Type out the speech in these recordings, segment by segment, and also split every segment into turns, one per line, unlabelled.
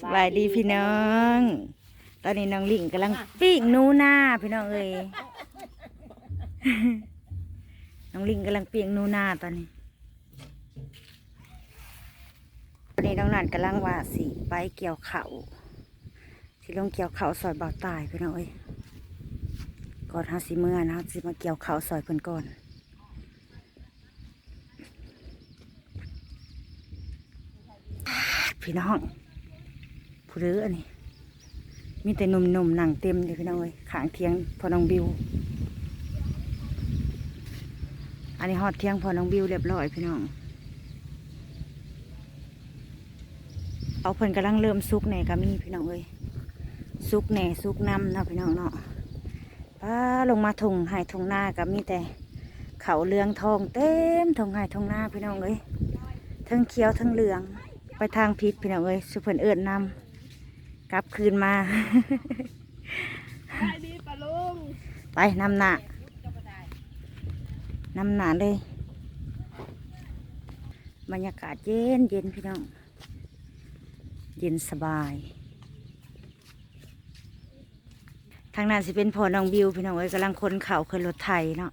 สบายดีพี่น้อง ตอนนี้น้องลิงกำลังปิ้งหนูนาพี่น้องเอ้ยน้องลิงกำลังปิ้งหนูนาตอนนี้ ตอนนี้น้องนันกำลังว่าสีไปเกี่ยวเขาสิลงเกี่ยวเขาซอยเบาตายพี่น้องเอ้ยก่อนหาสิเมื่อนะสิมาเกี่ยวเขาซอยเพิ่นก่อนพี่น้อง ผู้เรืออันนี้ มีแต่หนุ่มๆหนังเต็มเลยพี่น้องเอ้ยขางเทียงพอน้องบิว อันนี้ฮอดเทียงพอน้องบิวเรียบร้อยพี่น้อง เอาเพิ่นกำลังเริ่มซุกแหน่ก็มีพี่น้องเอ้ยซุกแหน่ซุกน้ำเนาะพี่น้องเนาะป้าลงมาทงหายทงหน้าก็มีแต่เขาเลืองทองเต็มทงหายทงหน้าพี่น้องเอ้ยทั้งเขียวทั้งเหลืองไปทางพิษพี่น้องเอ้ยสุเพิ่นเอิญนำ กลับคืนมา
ไปดีปะลุง
ไปนำหนานำหนาเลย บรรยากาศเย็นเย็นพี่น้อง เย็นสบาย ทางนั้นสิเป็นพอน้องบิวพี่น้องเอ้ยกำลังคนเข่าขึ้นรถไถเนาะ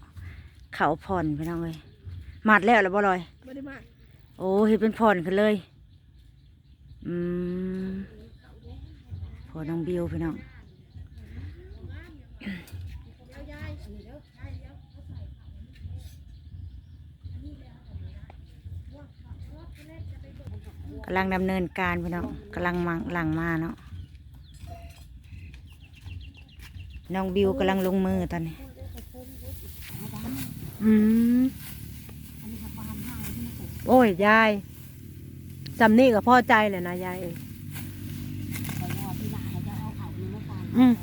เขาผ่อนพี่น้องเอ้ยมัดแล้วหรือบ่ลอย
ไม่ได้มา
โอ้เห็นเป็นผ่อนขึ้นเลย อืม พอน้องบิวพี่น้องกำลังดำเนินการพี่น้องกำลังมังหลังมาเนาะน้องบิวกำลังลงมือตอนนี้
อืมโอ้ย ยายจำนี่กับพ่อใจเลยนะยายเอง อืม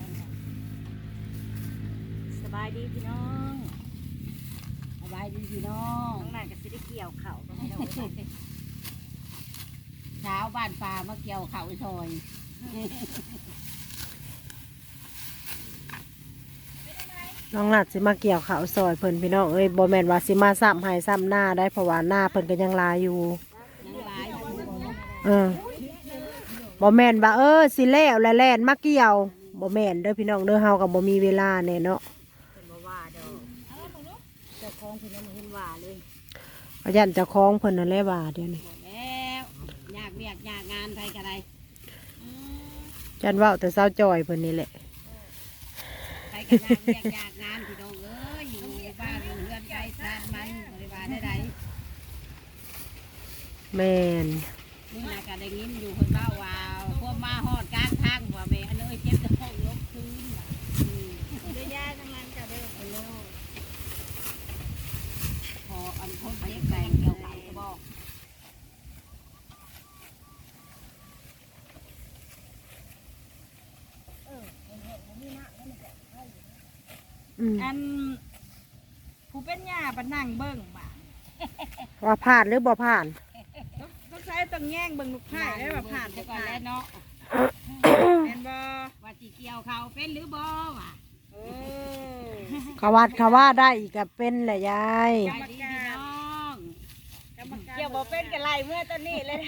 สบายดีพี่น้อง
สบายดีพี่น้อง
น้องนานก็สิได้เกี่ยวเข่าก็ไม่ได้
เช้าบ้านป่ามาเกี่ยวเขาซอย
น้องหลัดสิมาเกี่ยวข้าวซอยเพิ่นพี่น้องเอ้ยบ่แม่นว่าสิมาซ้ำให้ซ้ำหน้าได้เพราะว่าหน้าเพิ่นก็ยังลายอยู่
ยังหลายอยู่
เออบ่แม่นว่าเออสิแล้วแล้วแล่นมาเกี่ยว บ่แม่นเด้อพี่น้องเด้อเฮาก็บ่มีเวลาแน่เนาะ
เป็นบ่ว่าดอกเจ้าของเพิ่นยังบ่เห็นว่าเลย
ก็ยันเจะคล้าของเพิ่นนั่นแหละว่าเดี๋ยวนี้
แล้วอยากเรียกอยากงานไทยกันไร
ยันเว้าแต่เศร้าจอยเพิ่นนี่แหละ
ไทยกันอยากเรียกอยากงานพี่น้องเอ้ยอยู่บ้านอยู่เรือนใจทานมันบริวารได้ใด
แม่น
นี่นาก็ได้ยินอยู่คนเบ้าว่าพวกมาหอดกลางทางว่าแม่อันเอ้ยเจ็บจะห้องลบคืนว่ะอืม
เด้อย่าทั้งนั้นก็เด้อ
ไปโลดพ ออันพบเจ็บแรงเกี่ยวเขาก็บอก
อืม
อันผู้เป็นย่าบันนั่งเบิ่งบ่า
ว่าผ่านหรือบ่ผ่าน
ต้องใช้ต้องแย่งเบิ่งลูกไผ่ได้ว่าผ่าน
ไป
บ่
ก่อน
ผ่า
แล้
น
วเนาะ
แม่นบ่
ว่าจีเกี่ยวเขาเป็นหรือบ่ว่ะ
โอ้
เขาวัดเขาว่าได้อีกก็เป็นแหละยาย
ใจดีพี่น้อง
เกี่ยว บ่เป็นกันไรเมื่อตอนนี้เลย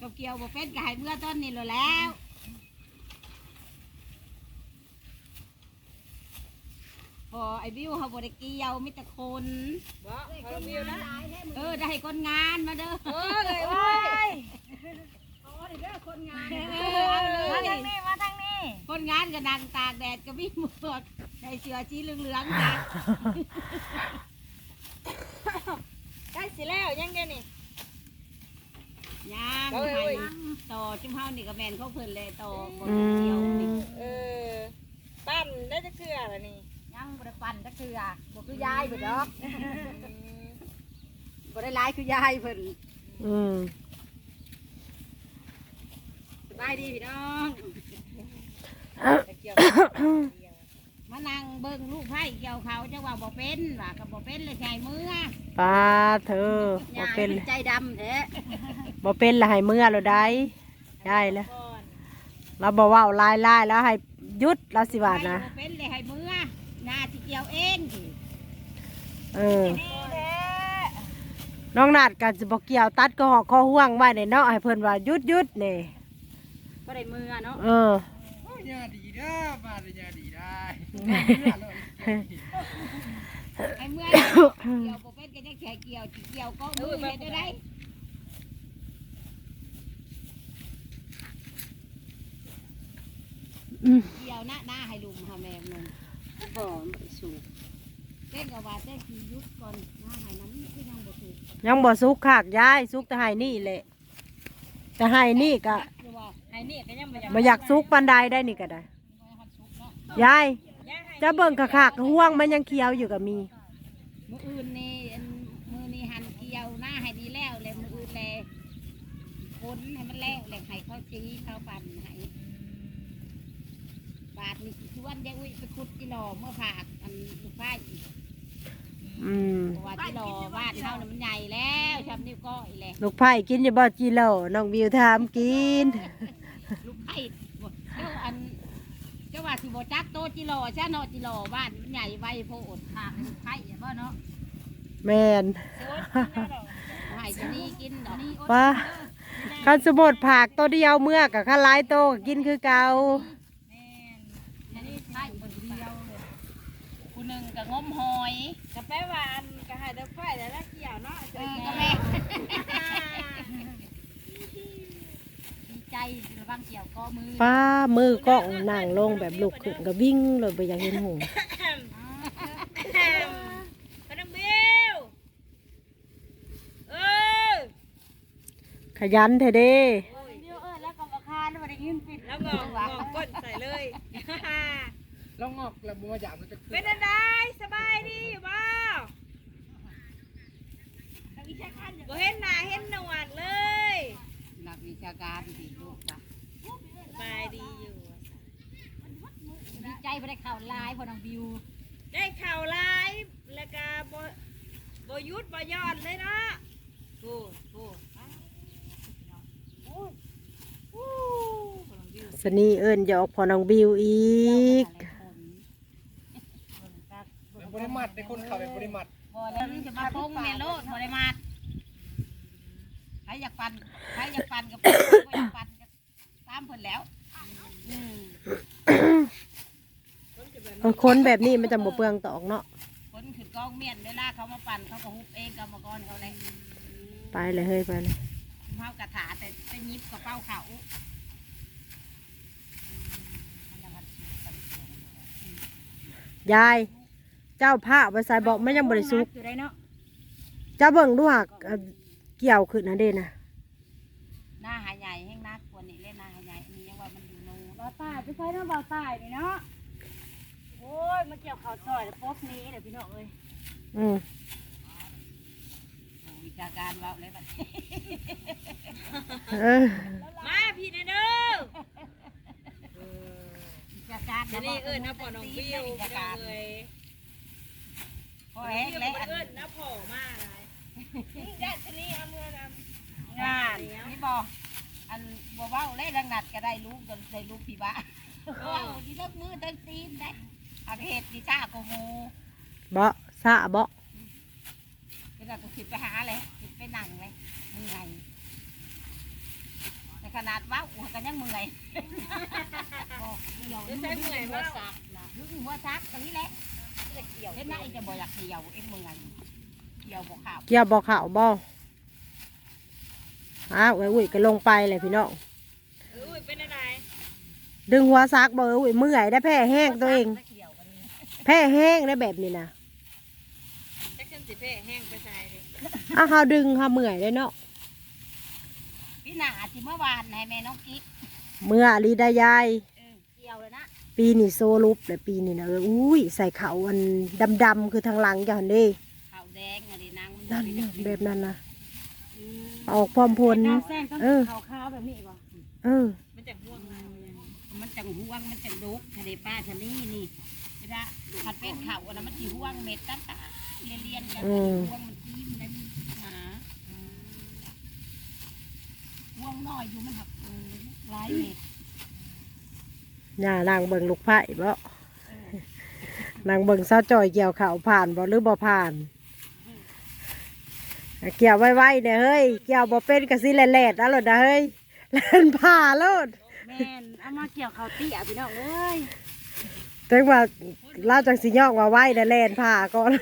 กับเกี่ยวบ่เป็นกายเมื่อต้นนี่แล้วแล้วพอไอ้บิวเขาบ่ได้เกี่ยวมิแต่คน
บ่เขาวิวนะ
เออได้คนงานมาเด้อ
เออเลยเว้ย
เออเอา
มา
เล
ทาง
ย
นี้มาทางนี้
คนงานก็นั่งตากแดดก็มีหมวกใส่เสื้อสีเหลืองๆจ้ะ
ใกล้สิแล้วยังเดี๋ยวนี้
ย่าง
เอ้ย
ไท
เอ้
ย
ย
ต่อจุ่มเฮานี่ก็แม่นเขาเพิ่นเลยต่อบ่
อื
ได้เกี่ยวนี่
ม
เออปั้นได้จะเกลือละนี่
ยังบ่ได้ปั่นจักเทื่อบ่คือยายเพิ่นดอกบ่ได้หลายคือยายเพิ่น
อืม
สบายดีพี่น้อง
จะเกี่ยว
มานั่งเบิ่งลูกไผ่เกี่ยวเขาจังว่าบ่เป็นว่าก็บ่เป็นเลยใช่มือ
ป้าเธอบ่เป็น
ยายใจดำแท้
บ่เป็นละให้เมื่อเราได้ได้แล้ว
ก่อน
เราบอกว่าลายลายแล้วให้หยุดเราสิบาทนะ
บ่เป็นเลยให้มือหน้าสิเกี่ยวเองสิ
เออ
นี่แท้
น้องนาดกันสิบอกเกี่ยวตัดก็หอกข้อห่วงไว้ในเนาะให้เพิ่นว่าหยุดหยุดนี่
ก็ได้มือเนาะ
เออ
โอ้ยยาดีเด้อมาเลยยาดี ไอ้
เมื่อยเกี่ยวบ่เป็นก็ยังแค่เกี่ยวเกี่ยวก็มือเฮ็ดได้ได้เกี่ยวหน้าหน้าให้ลุงค่ะแม่นึง
บ่สูง
เต้นกับว่าเต้นคือยุดก่อนหน้าให้นั้นคือยังบ่ถูก
ยังบ่สุกขากยายสุกแต่ให้นี่แหละแต่ให้นี่ก็
หรือว่า
ไอ้นี่ก็ยังบ่อยาก
บ่อยากสุกปานใดได้นี่ก็ได้ ยายจะเบิ่งขากๆห่วงมันยังเคี้ยวอยู่ก็มี
มืออื่นนี่อันมือนี่หันเกี่ยวหน้าให้ดีแล้วเลยมืออื่นเลยคนให้มันแล้วเลยให้เขาจีเขาปั่นให้บาทนี่ชวนยายอุ้ยไปขุดกิโลเมื่อผากอันลูกไฟ
อืม
เพราะว่ากิโลบ้านเฮานี่มันใหญ่แล้วชำนิ้วก้อยเลย
ลูกไผ่กินอยู่บ่จิโลน้องบิวถามกิน
ลูกไผ่เจ้าอันเจ้า ว่าสิบ่จักโตจิโลจ้าเนาะจิโลบ้านมันใหญ่ไวโพดผากลูกไผ่บ่เนาะ
แม่น
ให้จะนี่กินดอกนี่
ป้าคันสมบดผักตัวเดียวเมื่อกับข้าหลายโตก็กินคือเก่า
อันนี้ไผ่คนเดียวเลยผู้หนึ่งก็งมหอย
กาแฟหวานก็ให้ได้ไฟแล้วละเกี่ยวเนาะ
เออก็แม่ดี ใจระวังเกี่ยวก็มือ
ป้ามือกล้องนั่งลงแบบลุกขึ้นก็วิ่งเลยไปอยากเห็นหง
ขนมบิวเออ
ขยันแท้เด้
เดียวเออแล้วก็มาคานมาได้ยินปิด
แล้วงอกงอกก้นใส่เลย
ลองงอกแล้วบัวหยามมันจะ
เป็นอะไรสบายดีอยู่บ่บ่เห็นหน้าเห็นหนวดเลย
นักวิชาการดีลูกจ้ะ
สบายดีอยู่
ดีใจไม่ได้ข่าวลายพอน้องบิว
ได้ข่าวไลฟ์แล้วก็บ่บ่หยุดบ่หย่อนเลยเนาะ
โอ้โห
สนีเอิญหยอกพอน้องบิวอีก
เป็นบริมัดในคนเขาเป็นบริมัด
บ่แล้วจะมาพงเมโลดบ่ได้มาใค รอยากปั่นใครอยากปั่นกับใครอยากปั่นกับตามเพิ่นแล้วอืม
เออคนแบบนี้มันจะบ่เปลืองตอกเนาะ
คนขึ้นกองเมียนเวลาเขามาปั่นเขาก็ฮุบเองกรรมกรเขาเลย
ไปเลยเฮ้ยไปเลย
เฮากระถาแต่ไปยิบกระเป๋าเขา
ยาย เจ้าผ้าไปใส่บอกไม่ยังบริสุก
อยู่ได้เนาะ
เจ้าเบิ่งดูหัก เอ่อเกี่ยวขึ้นนะเด้นะ
หน้าหายใหญ่แห้งนักกว่านี้เล่นหน้าหายใหญ่อันนี้ยังว่ามันอยู่โน่
บ่ตายไปใช้เนาะบ่ตายนี่เนาะโอ้ยมาเกี่ยวข้าวซอยแล้วพบนี้เด้อพี่น้องเอ้ย
อืม
วิชาการเว่าเลยบัด
เออ
มาพี่นะเด้อ
วิชาการ
อันนี้เอิ้นนะพ่อน้องบิว
วิ
พี่
ชา
น้
กา
อ
รง
เอ้ย
พอแห้งแล้วอัน
เอิ้นนะพ่อมาหลายนี่ญาตินี่เอาเมื่อนำ
งานนี่บอกอัน บ่เว้าเลยดังนัดก็ได้ลูกจนได้ลูกพี่บ้าเว้าที่เลิกมือเดินตีนได้อาเพศดิซ่าโกโม
เบาะซะเบาะ
เวลากูคิดไปหาเลยคิดไปนั่งเลยเมื่อยแต่ขนาดเว้าหัวกันยังเมื่อยบอกเดี๋ยว
จะใช้เมื่อย
หัว
ว่า
ซักนะลึกหัวซักตรงนี้แหละเห็นไหมไอ้จะบ่อยากเกี่ยวเอ็งเมื่อยเกี่ยวบ่ข่าว
เกี่ยวบ่ข่าวบ่อ้าวไอ้อุ้ยก็ลงไปเลยพี่น้อง
เอ้ยเป็นอะไร
ดึงหัวซักบ่เอ้ยเมื่อยได้แพ้แห้งตัวเอง
เกี่ยวกันนี่
แพ้แห้งได้แบบนี้นะ
จักขึ้นสิเพ่แห้งไปใส่ดิ
อ้าวเฮาดึงเฮาเมื่อยได้เนาะ
พี่หนาที่เมื่อวานให้แม่น้องกิ๊ก
เมื่อลีได้ยาย
เออเกี่ยวเลยนะ
ปีนี้โซลุปเลยปีนี้นะเอออุ้ยใส่เขาอันดำๆคือทางหลังอย่างนี้
ขาวแดงอะไรนางมัน
นั่น
บ่
น่ะ
ได้
แบบนั้นนะออกพร้อมพล
แซงก็
เออ
ขาวๆแบบนี้บ่
เออ
มันจะม่วงมา
มัน จังห่วงมันจังดุกทะเลป้าทะเลนี่เวลาผัดเป็นข่าวอันนั้นมันสีห่วงเม็ดตั้งตาเรียนเรียนๆกัน
อืม
ห่วงมันจิ้มแล้วมันหาห่วงน้อยอยู่มันหักเออหลายเม็ด
น่านางเบิ่งลูกไผ่บ่นางเบิ่งซาจ่อยเกี่ยวเขาวผ่านบ่หรือบ่ผ่าน เกี่ยวไว้ๆเด้อเฮ้ย เกี่ยวบ่เป็นก็สิแหลดๆเอาโลดนะเฮ้ยแล่นผ่าโลด
แม่
แม่นเอามาเกี่ยวเขาวเตี้ยพี่น้องเอ้ย
แต่ว่าลาวจังสิย่องว่าไว้แล้วแล่นผ่าก่อน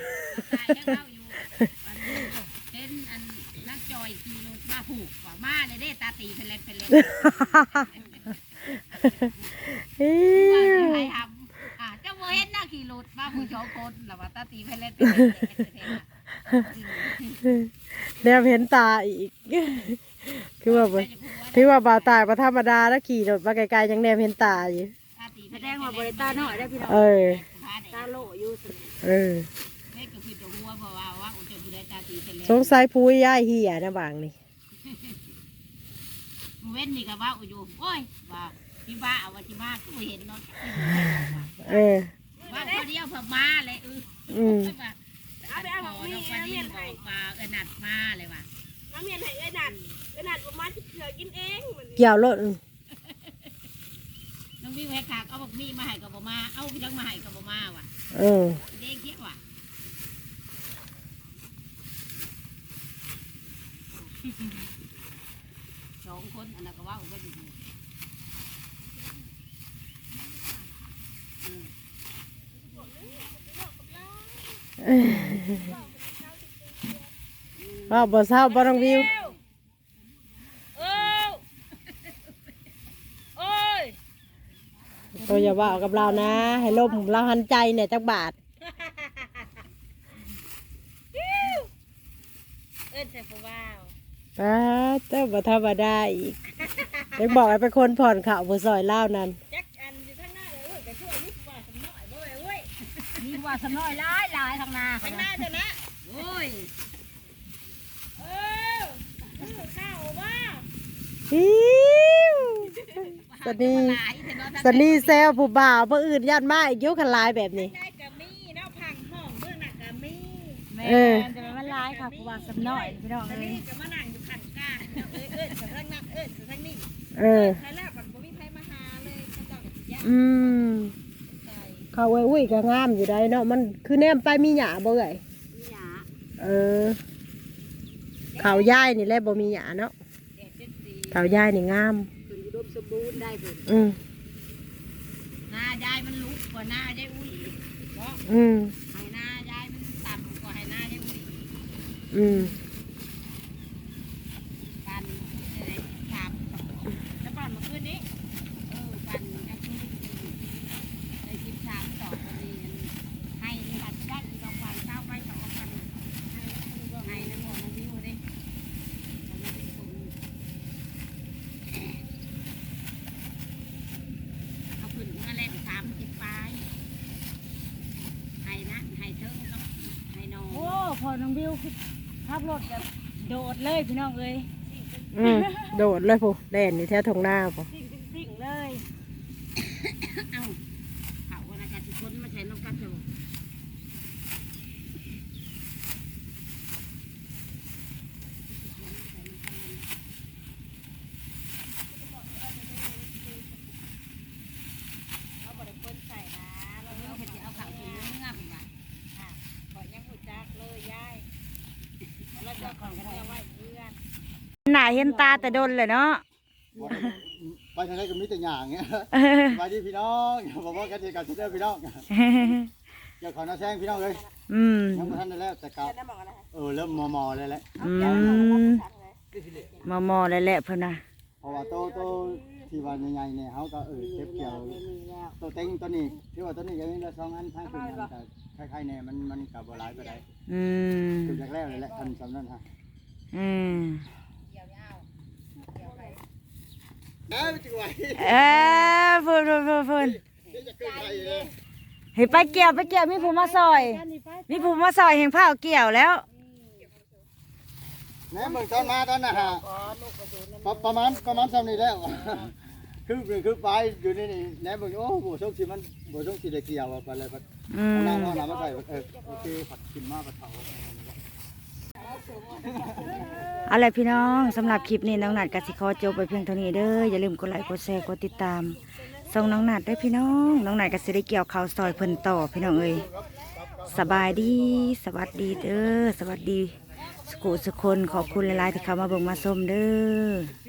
ตายแล้วเล่าอยู่อันนี้เป็นอันนักจอยขี่รถมาผูกว่ามาเลยเด้ตาตีเป็นเล่นเป็นเล่น
อิ๊
ว่าวใครทำอ่าเจ้าโมเห็นนะขี่รถมาผู้ชองคนหรือว่าตาตีเป็นเล่นเป็นเล่นเป็นเล่น
แนมเห็นตาอีก คือว่าบ่ถื อว่าบ่าวตายบ่ธรรมดาแล้วขี่รถมาไกลๆยังแนมเห็นตาอยู่
แสดงว่าบริตาน้อยได้อพี่น้อง
เออ
ตาโลอยู่ส
เออ
เล็กก็คือตัวหัวเพราะว่าว่าอุจจาระตาตีเป็นเล่น
สงสัยผู้ย่ายเหียนะบางนี่
เว้นนี่ก็ว่าอุอยู่โอ้ยว่าที่บ้าเอาว่าที่บ้าก็เห็นเนาะ
เออ
ว่าคนเดียวเพิ่มมาเลยเออ
อืม
เอาไปเอาของมีเอาเมียนให้มาเออนัดมาเลยว่ะ
น้ำ เมียนให้เอ้ยนัดเอ้ยนัดประมาณที่เถื่อกินเองเหมือน
เกี่ยวรถ
น้องวิวให้ขากเอาบอกมีมาให้กับบ่มา เอาพี่ต้องมาให้กับบ่มาว่ะ
เออ
เด็กเที่ยว่ะสองคนอันนั้นก็ว่าอุปอยู่อืม
ว่าบ่เศร้าบ่ต้องวิว
เอ้าโอ้ย
ตัวอย่าว่ากับเรานะ ให้ลมเราหันใจเนี่ยจักบาท
เอ้ยใส่ผู้บ่าว
ป้าเจ้าบ่ธรรมดาอีกยังบอกให้เป็นคนผ่อนข่าวบ่ซอยเล่าวนั่น
จักอันอยู่ข้างหน้าเลยเว้ยก็ช่วยนี่ผู้บ่าวสำน้อยบ่เว้ยเว้ย
มีว่าสำน้อยหลายหลายทางนา
ข้างหน้าเถอะนะ
โอ้ย
เออข้าวว่า
อิ๊วสนีสนีแซวผู้บ่าวผู้อื่นญาติมาอีกอยุคขลายแบบนี้
ได้กะมีเนาะพังห้องเบื้องหน้ากะมี
แม่
เออ
จะมันร้ายค่ะผู้ว่าสำน้อยพี่น้อง
ตอน
เอ้ย
นี้ก็มานั่งอยู่ขันกลางเนาะเอ้ยเอ้ยสะทั้งนั้นเอ้ยสะทั้งนี้
เออ
ใครแรกบัดบ่มีใครมาหาเลยเขาเจ้าก็สิยาก
อืม
ใจ
เขาไว้อุ้ยก็งามอยู่ได้เนาะมันคือแนมไปมีหยาบ่เอ่ย
มีหยา
เออ เขาย่ายนี่แหละบ่มีหยาเนาะ
แดดเป็นสี
เขาย่ายนี่งาม
ขึ้นอุดมสมบูรณ์ได้เบิด
อืม
หน้ายายมันลุกกว่าหน้ายายอุ้ยเนาะ
อืม
ให้หน้ายายมันต่ำกว่าให้หน้ายายอุ้ย
อืม
กันเลยถามแล้วก่อนเมื่อคืนนี้เออกันก็คือได้คิดถามต่อคนนี้ให้นี่ค่ะจะได้อีกสองวันเก้าไปสองวันให้แล้วคุณให้แล้วบอกน้องวิวดิผมไม่ได้ส่งเอาขึ้นมาแล้วสามสิบปลาย ให้นะให้เธอกับให้น้อง
โอ้พอน้องบิวขับรถแบบโดดเลยพี่น้องเอ้ย
อืมโดดเลยผู้แดนนี่แท้ทงหน้าผู้
สิ่งสิ่งๆเลย
เอ้าเขาวันอากาศสิคนมาใช้น้องกัดจะบอก
เขาบ่ได้คนใส่นะเรา
เรา
เอา
เห็นเอาข่าวถึงเนื้อผมว่า
ขอยังหูจักเลยยายแล้วเจ้าของก็เอาไว้เพื่อน
หน้าเห็นตาแต่โดนเลยเนาะ
ไปทางไหนก็มีแต่หยางเงี้ยไปที่พี่น้องบอกว่ากันเดียวกันเด้อพี่น้องเดี๋ยวขอน้าแซงพี่น้องเลย
อืม
ยังไม่ทันได้แล้วแต่เก่าเออเริ่มมอมอเลยแหละ
อืมมอมอเลยแหละเพิ่นน่ะ
เพราะว่าโตโตที่ว่าใหญ่ๆเนี่ยเขาก็เออเก็บเกี่ยวโตเต็งตัวนี้ที่ว่าตัวนี้ยังมีละสองอันทางขึ้นมันแต่คล้ายๆเนี่ยมันมันกับบัวลายไปได้
อืม
คือจากแล้วเลยแหละทันสำนั้นฮะ
อืม
เอ้จังหว
เออเพิ่นเพิ่นเพิ่นเพิ่น
จะเกิดอะไรเลย
เฮ้ไปเกี่ยวไปเกี่ยวมีผู้มาซอย มีผู้มาซอยแห่งผ้าเกี่ยวแล้ว
แหน่เบิ่งตอนมาตอนน่ะฮะประมาณประมาณสำนี้แล้วคือคือไปอยู่นี่นี่แหน่เบิ่งโอ้โหโชคสิมันโหโชคสิได้เกี่ยวไปเลย
อืม
น้ำเอาน้ำมาใส่เออโอเคผัดกินมากผัดเผา
เอาละไรพี่น้องสำหรับคลิปนี้น้องนัดกสิคอจบไปเพียงเท่านี้เด้ออย่าลืมกดไลค์กดแชร์กดติดตามส่งน้องนัดได้พี่น้องน้องนัดกสิได้เกี่ยวข้าวซอยเพิ่นต่อพี่น้องเอ้ยสบายดี สวัสดีเด้อสวัสดีสกุสุคนขอบคุณหลายๆที่เข้ามาเบิ่งมาชมเด้อ